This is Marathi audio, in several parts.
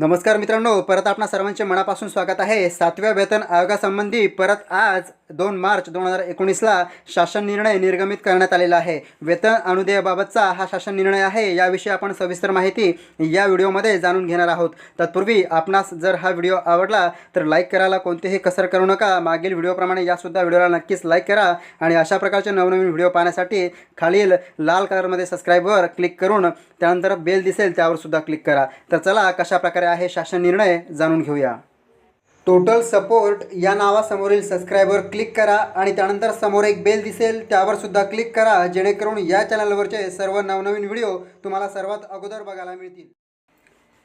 नमस्कार मित्रांनो परत आपणा सर्वांचे मनापासून स्वागत आहे. सातव्या वेतन आयोगासंबंधी परत आज दोन मार्च दोन हजार एकोणीसला शासन निर्णय निर्गमित करण्यात आलेला आहे. वेतन अनुदेयाबाबतचा हा शासन निर्णय आहे याविषयी आपण सविस्तर माहिती या व्हिडिओमध्ये जाणून घेणार आहोत. तत्पूर्वी आपणास जर हा व्हिडिओ आवडला तर लाईक करायला कोणतेही कसर करू नका. मागील व्हिडिओप्रमाणे यासुद्धा व्हिडिओला नक्कीच लाईक करा आणि अशा प्रकारचे नवनवीन व्हिडिओ पाहण्यासाठी खालील लाल कलरमध्ये सबस्क्राईबवर क्लिक करून त्यानंतर बेल दिसेल त्यावर सुद्धा क्लिक करा. तर चला कशा प्रकारे आहे शासन निर्णय जाणून घेऊया. टोटल सपोर्ट या नावासमोरील सबस्क्रायबर क्लिक करा आणि त्यानंतर समोर एक बेल दिसेल त्यावर सुद्धा क्लिक करा जेणेकरून या चॅनलवरचे सर्व नवनवीन व्हिडिओ तुम्हाला सर्वात अगोदर बघायला मिळतील.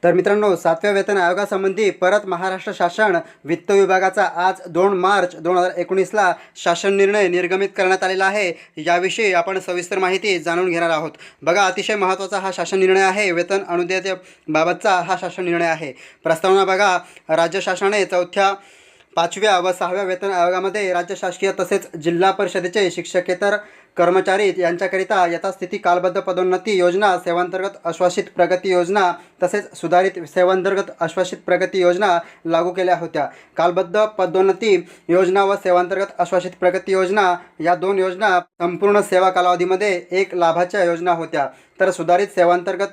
तर मित्रांनो सातव्या वेतन आयोगासंबंधी परत महाराष्ट्र शासन वित्त विभागाचा आज दोन मार्च दोन हजार एकोणीसला शासन निर्णय निर्गमित करण्यात आलेला आहे. याविषयी आपण सविस्तर माहिती जाणून घेणार आहोत. बघा अतिशय महत्त्वाचा हा शासन निर्णय आहे. वेतन अनुदेयतेबाबतचा हा शासन निर्णय आहे. प्रस्तावना बघा राज्य शासनाने चौथ्या पाचव्या व सहाव्या वेतन आयोगामध्ये राज्य शासकीय तसेच जिल्हा परिषदेचे शिक्षकेतर कर्मचारी यांच्याकरिता यथास्थिती कालबद्ध पदोन्नती योजना सेवांतर्गत आश्वासित प्रगती योजना तसेच सुधारित सेवांतर्गत आश्वासित प्रगती योजना लागू केल्या होत्या. कालबद्ध पदोन्नती योजना व सेवांतर्गत आश्वासित प्रगती योजना या दोन योजना संपूर्ण सेवा कालावधीमध्ये एक लाभाच्या योजना होत्या. तर सुधारित सेवांतर्गत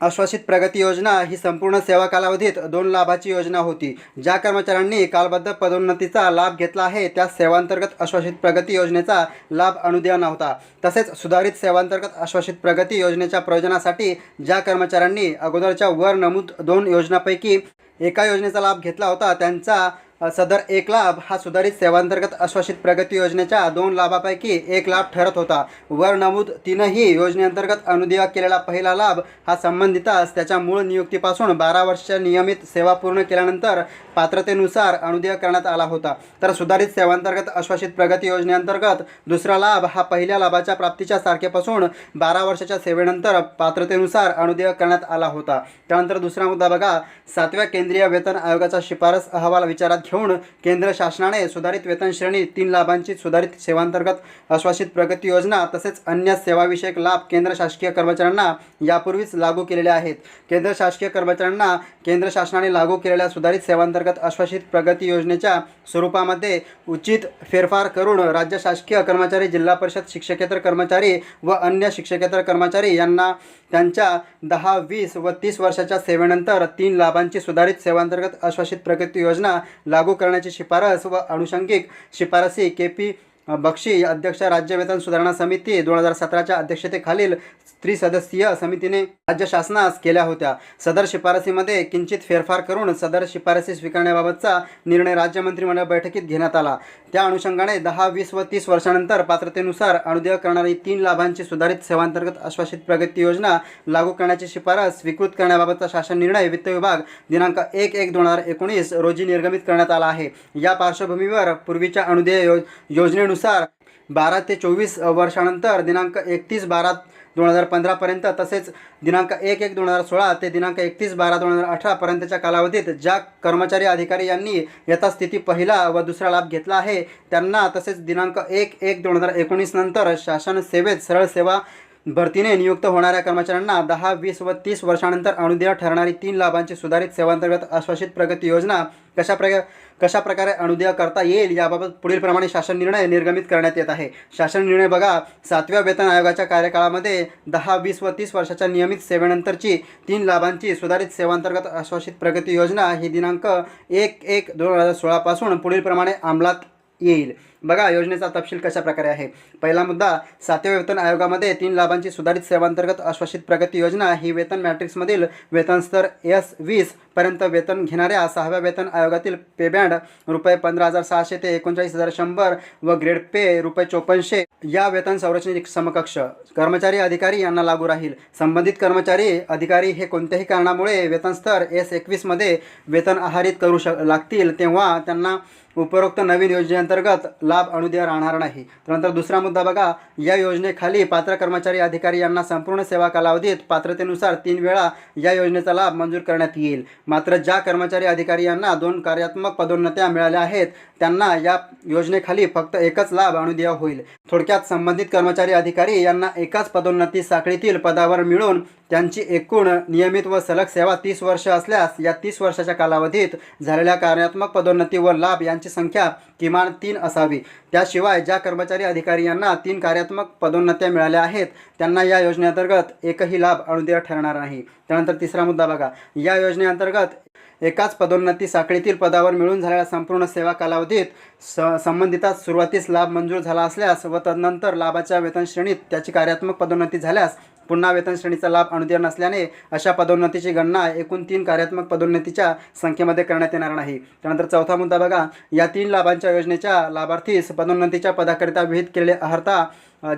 आश्वासित प्रगती योजना ही संपूर्ण सेवा कालावधीत दोन लाभाची योजना होती. ज्या कर्मचाऱ्यांनी कालबद्ध पदोन्नतीचा लाभ घेतला आहे त्या सेवांतर्गत आश्वासित प्रगती योजनेचा लाभ अनुदेय नव्हता. तसेच सुधारित सेवांतर्गत आश्वासित प्रगती योजनेच्या प्रयोजनासाठी ज्या कर्मचाऱ्यांनी अगोदरच्या वर नमूद दोन योजनापैकी एका योजनेचा लाभ घेतला होता त्यांचा सदर एक लाभ हा सुधारित सेवांतर्गत आश्वासित प्रगती योजनेच्या दोन लाभापैकी एक लाभ ठरत होता. वर नमूद तीनही योजनेअंतर्गत अनुदिवा केलेला पहिला लाभ हा संबंधितास त्याच्या मूळ नियुक्तीपासून बारा वर्षाच्या नियमित सेवा पूर्ण केल्यानंतर पात्रतेनुसार अनुदिवा करण्यात आला होता. तर सुधारित सेवांतर्गत आश्वासित प्रगती योजनेअंतर्गत दुसरा लाभ हा पहिल्या लाभाच्या प्राप्तीच्या तारखेपासून बारा वर्षाच्या सेवेनंतर पात्रतेनुसार अनुदिवा करण्यात आला होता. त्यानंतर दुसरा मुद्दा बघा. सातव्या केंद्रीय वेतन आयोगाचा शिफारस अहवाल विचारात घेऊन केंद्र शासनाने सुधारित वेतन श्रेणी तीन लाभांची सुधारित सेवांतर्गत आश्वासित प्रगती योजना तसेच अन्य सेवाविषयक लाभ केंद्र शासकीय कर्मचाऱ्यांना यापूर्वीच लागू केलेले आहेत. केंद्र शासकीय कर्मचाऱ्यांना केंद्र शासनाने लागू केलेल्या सुधारित सेवांतर्गत आश्वासित प्रगती योजनेच्या स्वरूपामध्ये उचित फेरफार करून राज्य शासकीय कर्मचारी जिल्हा परिषद शिक्षकेतर कर्मचारी व अन्य शिक्षकेतर कर्मचारी यांना त्यांच्या दहा वीस व तीस वर्षाच्या सेवेनंतर तीन लाभांची सुधारित सेवांतर्गत आश्वासित प्रगती योजना लागू करण्याची शिफारस व अनुषंगिक शिफारसी के पी बक्षी अध्यक्ष राज्य वेतन सुधारणा समिती दोन हजार सतराच्या अध्यक्षतेखालील त्रिसदस्यीय समितीने राज्य शासनास केल्या होत्या. सदर शिफारसीमध्ये किंचित फेरफार करून सदर शिफारसी स्वीकारण्याबाबतचा निर्णय राज्य मंत्रिमंडळ बैठकीत घेण्यात आला. त्या अनुषंगाने दहा वीस व तीस वर्षानंतर पात्रतेनुसार अनुदेय करणारी तीन लाभांची सुधारित सेवांतर्गत आश्वासित प्रगती योजना लागू करण्याची शिफारस स्वीकृत करण्याबाबतचा शासन निर्णय वित्त विभाग दिनांक एक एक दोन हजार एकोणीस रोजी निर्गमित करण्यात आला आहे. या पार्श्वभूमीवर पूर्वीच्या अनुदेय योजनेनुसार योजनेनुसार बारा ते चोवीस वर्षानंतर दिनांक एकतीस बारा दोन हजार पंधरापर्यंत तसेच दिनांक एक एक दोन हजार सोळा ते दिनांक एकतीस बारा दोन हजार अठरापर्यंतच्या कालावधीत ज्या कर्मचारी अधिकारी यांनी यथास्थिती पहिला व दुसरा लाभ घेतला आहे त्यांना तसेच दिनांक एक एक दोन हजार एकोणीस नंतर शासन सेवेत सरळ सेवा भरतीने नियुक्त होणाऱ्या कर्मचाऱ्यांना दहा वीस व तीस वर्षानंतर अनुदेय ठरणारी तीन लाभांची सुधारित सेवांतर्गत आश्वासित प्रगती योजना कशा प्रकार कशा प्रकारे अनुदेय करता येईल याबाबत पुढील प्रमाणे शासन निर्णय निर्गमित करण्यात येत आहे. शासन निर्णय बघा सातव्या वेतन आयोगाच्या कार्यकाळामध्ये दहा वीस व तीस वर्षाच्या नियमित सेवेनंतरची तीन लाभांची सुधारित सेवांतर्गत आश्वासित प्रगती योजना ही दिनांक एक एक दोन हजार सोळापासून पुढील प्रमाणे अंमलात येईल. बघा योजनेचा तपशील कशा प्रकारे आहे? पहिला मुद्दा सातव्या वेतन आयोगामध्ये तीन लाभांची सुधारित सेवांतर्गत आश्वासित प्रगती योजना ही वेतन मॅट्रिक्समधील वेतनस्तर एस वीस पर्यंत वेतन घेणाऱ्या सहाव्या वेतन आयोगातील पे बँड रुपये पंधरा हजार सहाशे ते एकोणचाळीस हजार शंभर व ग्रेड पे रुपये चोपन्नशे या वेतन संरचनेची समकक्ष. कर्मचारी अधिकारी यांना लागू राहील. संबंधित कर्मचारी अधिकारी हे कोणत्याही कारणामुळे वेतनस्तर एस एकवीसमध्ये वेतन आहारित करू शक लागतील तेव्हा त्यांना उपरोक्त नवीन योजनेअंतर्गत लाभ अनुदेय राहणार नाही. त्यानंतर दुसरा मुद्दा बघा. या योजनेखाली पात्र कर्मचारी अधिकारी यांना संपूर्ण सेवा कालावधीत पात्रतेनुसार तीन वेळा या योजनेचा लाभ मंजूर करण्यात येईल. मात्र ज्या कर्मचारी अधिकारी यांना दोन कार्यात्मक पदोन्नत्या मिळाल्या आहेत त्यांना या योजनेखाली फक्त एकच लाभ अनुदेय होईल. थोडक्यात संबंधित कर्मचारी अधिकारी यांना एकाच पदोन्नती साखळीतील पदावर मिळून त्यांची एकूण नियमित व सलग सेवा तीस वर्ष असल्यास या तीस वर्षाच्या कालावधीत झालेल्या कार्यात्मक पदोन्नती व लाभ यांची संख्या किमान तीन असावी. त्याशिवाय ज्या कर्मचारी अधिकारी यांना तीन कार्यात्मक पदोन्नत्या मिळाल्या आहेत त्यांना या योजनेअंतर्गत एकही लाभ अनुदेय ठरणार नाही. त्यानंतर तिसरा मुद्दा बघा. या योजनेअंतर्गत एकाच पदोन्नती साखळीतील पदावर मिळून झालेल्या संपूर्ण सेवा कालावधीत स संबंधितास सुरुवातीस लाभ मंजूर झाला असल्यास व तदनंतर लाभाच्या वेतन श्रेणीत त्याची कार्यात्मक पदोन्नती झाल्यास पुन्हा वेतन श्रेणीचा लाभ अनुदेय नसल्याने अशा पदोन्नतीची गणना एकूण तीन कार्यात्मक पदोन्नतीच्या संख्येमध्ये करण्यात येणार नाही. त्यानंतर चौथा मुद्दा बघा. या तीन लाभांच्या योजनेच्या लाभार्थीस पदोन्नतीच्या पदाकरिता विहित केलेले अर्हता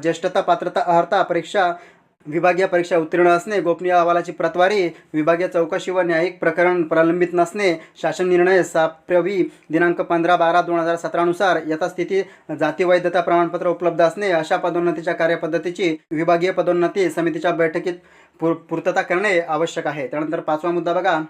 ज्येष्ठता पात्रता अर्हता परीक्षा विभागीय परीक्षा उत्तीर्ण असणे गोपनीय अहवालाची प्रतवारी विभागीय चौकशी व न्यायिक प्रकरण प्रलंबित नसणे शासन निर्णय साप्रवी दिनांक पंधरा बारा दोन हजार सतरानुसार यथास्थिती जातीवैधता प्रमाणपत्र उपलब्ध असणे अशा पदोन्नतीच्या कार्यपद्धतीची विभागीय पदोन्नती समितीच्या बैठकीत पूर्तता करणे आवश्यक आहे. त्यानंतर पाचवा मुद्दा बघा.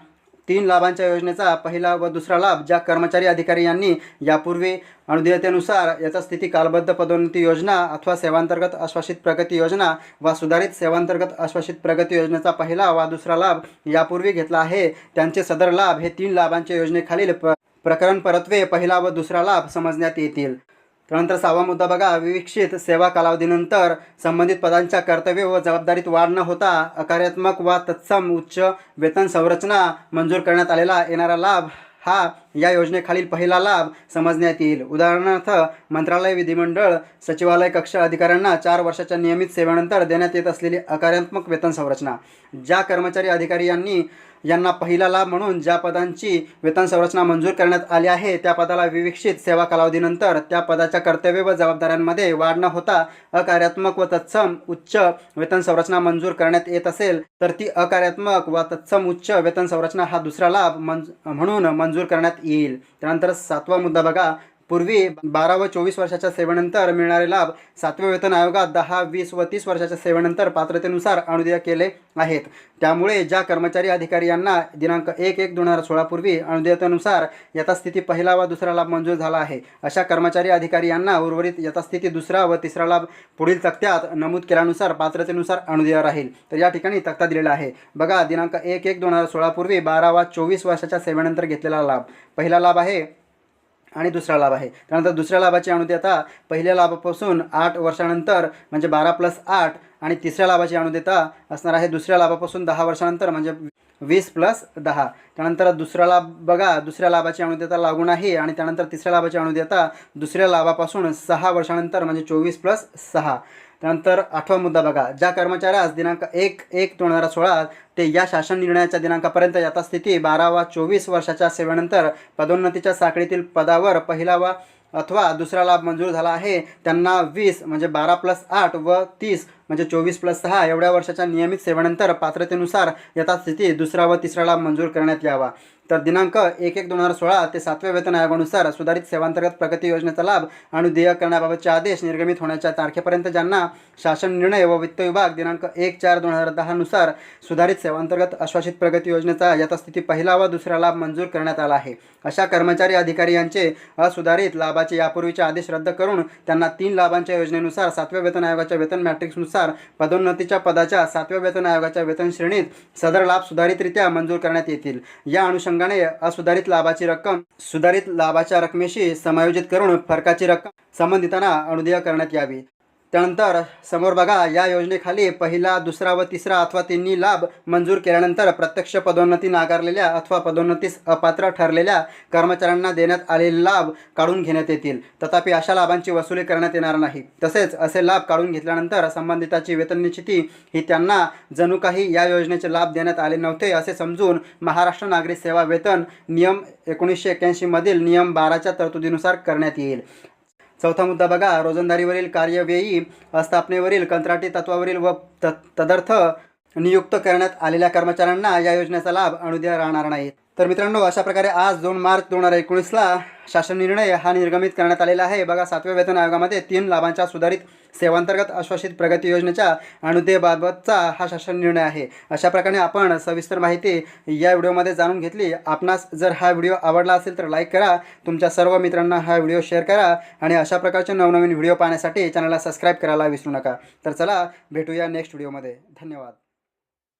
तीन लाभांच्या योजनेचा पहिला व दुसरा लाभ ज्या कर्मचारी अधिकारी यांनी यापूर्वी अनुदेयतेनुसार याचा स्थिती कालबद्ध पदोन्नती योजना अथवा सेवांतर्गत आश्वासित प्रगती योजना वा सुधारित सेवांतर्गत आश्वासित प्रगती योजनेचा पहिला व दुसरा लाभ यापूर्वी घेतला आहे. त्यांचे सदर लाभ हे तीन लाभांच्या योजनेखालील प्रकरण परत्वे पहिला व दुसरा लाभ समजण्यात येतील. त्यानंतर सहावा मुद्दा बघा विविक्षित सेवा कालावधीनंतर संबंधित पदांच्या कर्तव्य व जबाबदारीत वाढ न होता अकार्यात्मक वा तत्सम उच्च वेतन संरचना मंजूर करण्यात आलेला येणारा लाभ हा या योजनेखालील पहिला लाभ समजण्यात येईल. उदाहरणार्थ मंत्रालय विधिमंडळ सचिवालय कक्ष अधिकाऱ्यांना चार वर्षाच्या नियमित सेवेनंतर देण्यात येत असलेली अकार्यात्मक वेतन संरचना ज्या कर्मचारी अधिकारी यांनी यांना पहिला लाभ म्हणून ज्या पदांची वेतन संरचना मंजूर करण्यात आली आहे त्या पदाला विविक्षित सेवा कालावधीनंतर त्या पदाच्या कर्तव्य व जबाबदाऱ्यांमध्ये वाढ न होता अकार्यात्मक व तत्सम उच्च वेतन संरचना मंजूर करण्यात येत असेल तर ती अकार्यात्मक व तत्सम उच्च वेतन संरचना हा दुसरा लाभ मंज म्हणून मंजूर करण्यात येईल. त्यानंतर सातवा मुद्दा बघा. पूर्वी बारा व चोवीस वर्षाच्या सेवेनंतर मिळणारे लाभ सातव्या वेतन आयोगात दहा वीस व तीस वर्षाच्या सेवेनंतर पात्रतेनुसार अनुदेय केले आहेत. त्यामुळे ज्या कर्मचारी अधिकारी यांना दिनांक एक एक दोन हजार सोळापूर्वी अनुदेयतेनुसार यथास्थिती पहिला व दुसरा लाभ मंजूर झाला आहे अशा कर्मचारी अधिकारी यांना उर्वरित यथास्थिती दुसरा व तिसरा लाभ पुढील तक्त्यात नमूद केल्यानुसार पात्रतेनुसार अनुदेय राहील. तर या ठिकाणी तक्ता दिलेला आहे. बघा दिनांक एक एक दोन हजार सोळापूर्वी बारा व चोवीस वर्षाच्या सेवेनंतर घेतलेला लाभ. पहिला लाभ आहे आणि दुसरा लाभ आहे. त्यानंतर दुसऱ्या लाभाची अनुदेयता पहिल्या लाभापासून आठ वर्षानंतर म्हणजे बारा प्लस आठ आणि तिसऱ्या लाभाची अनुदेता असणार आहे. दुसऱ्या लाभापासून दहा वर्षानंतर म्हणजे वीस प्लस दहा. त्यानंतर दुसरा लाभ बघा दुसऱ्या लाभाची अनुदेता लागून आहे आणि त्यानंतर तिसऱ्या लाभाची अनुदेता दुसऱ्या लाभापासून सहा वर्षानंतर म्हणजे चोवीस प्लस सहा. त्यानंतर आठवा मुद्दा बघा ज्या कर्मचाऱ्यास दिनांक एक एक दोन हजार सोळा ते या शासन निर्णयाच्या दिनांकापर्यंत यथास्थिती बारा वा चोवीस वर्षाच्या सेवेनंतर पदोन्नतीच्या साखळीतील पदावर पहिला वा अथवा दुसरा लाभ मंजूर झाला आहे त्यांना वीस म्हणजे बारा प्लस आठ व तीस म्हणजे चोवीस प्लस सहा एवढ्या वर्षाच्या नियमित सेवेनंतर पात्रतेनुसार यथास्थिती दुसरा व तिसरा लाभ मंजूर करण्यात यावा. तर दिनांक एक एक दोन हजार सोळा ते सातव्या वेतन आयोगानुसार सुधारित सेवांतर्गत प्रगती योजनेचा लाभ आणि देय करण्याबाबतचे आदेश निर्गमित होण्याच्या तारखेपर्यंत ज्यांना शासन निर्णय व वित्त विभाग दिनांक एक चार दोन हजार दहानुसार सुधारित सेवांतर्गत आश्वासित प्रगती योजनेचा यथास्थिती पहिला व दुसरा लाभ मंजूर करण्यात आला आहे. अशा कर्मचारी अधिकारी यांचे असुधारित लाभाचे यापूर्वीचे आदेश रद्द करून त्यांना तीन लाभांच्या योजनेनुसार सातव्या वेतन आयोगाच्या वेतन मॅट्रिक्सनुसार पदोन्नतीच्या पदाच्या सातव्या वेतन आयोगाच्या वेतन श्रेणीत सदर लाभ सुधारितरित्या मंजूर करण्यात येतील. या अनुषंगाने असुधारित लाभाची रक्कम सुधारित लाभाच्या रकमेशी समायोजित करून फरकाची रक्कम संबंधितांना अनुदेय करण्यात यावी. त्यानंतर समोर बघा या योजनेखाली पहिला दुसरा व तिसरा अथवा तिन्ही लाभ मंजूर केल्यानंतर प्रत्यक्ष पदोन्नती नाकारलेल्या अथवा पदोन्नतीस अपात्र ठरलेल्या कर्मचाऱ्यांना देण्यात आलेले लाभ काढून घेण्यात येतील. तथापि अशा लाभांची वसुली करण्यात येणार नाही. तसेच असे लाभ काढून घेतल्यानंतर संबंधिताची वेतन निश्चिती ही त्यांना जणू काही या योजनेचे लाभ देण्यात आले नव्हते असे समजून महाराष्ट्र नागरी सेवा वेतन नियम एकोणीसशे एक्क्याऐंशीमधील नियम बाराच्या तरतुदीनुसार करण्यात येईल. चौथा मुद्दा बघा. रोजंदारीवरील कार्यव्ययी स्थापनेवरील कंत्राटी तत्वावरील व त तदर्थ नियुक्त करण्यात आलेल्या कर्मचाऱ्यांना या योजनेचा लाभ अनुद्या राहणार नाही तर मित्रांनो अशा प्रकारे आज दोन मार्च दोन हजार एकोणीसला शासन निर्णय हा निर्गमित करण्यात आलेला आहे. बघा सातव्या वेतन आयोगामध्ये तीन लाभांच्या सुधारित सेवांतर्गत आश्वासित प्रगती योजनेच्या अनुदेबाबतचा हा शासन निर्णय आहे. अशा प्रकारे आपण सविस्तर माहिती या व्हिडिओमध्ये जाणून घेतली. आपणास जर हा व्हिडिओ आवडला असेल तर लाईक करा तुमच्या सर्व मित्रांना हा व्हिडिओ शेअर करा आणि अशा प्रकारचे नवनवीन व्हिडिओ पाहण्यासाठी चॅनलला सबस्क्राईब करायला विसरू नका. तर चला भेटूया नेक्स्ट व्हिडिओमध्ये. धन्यवाद.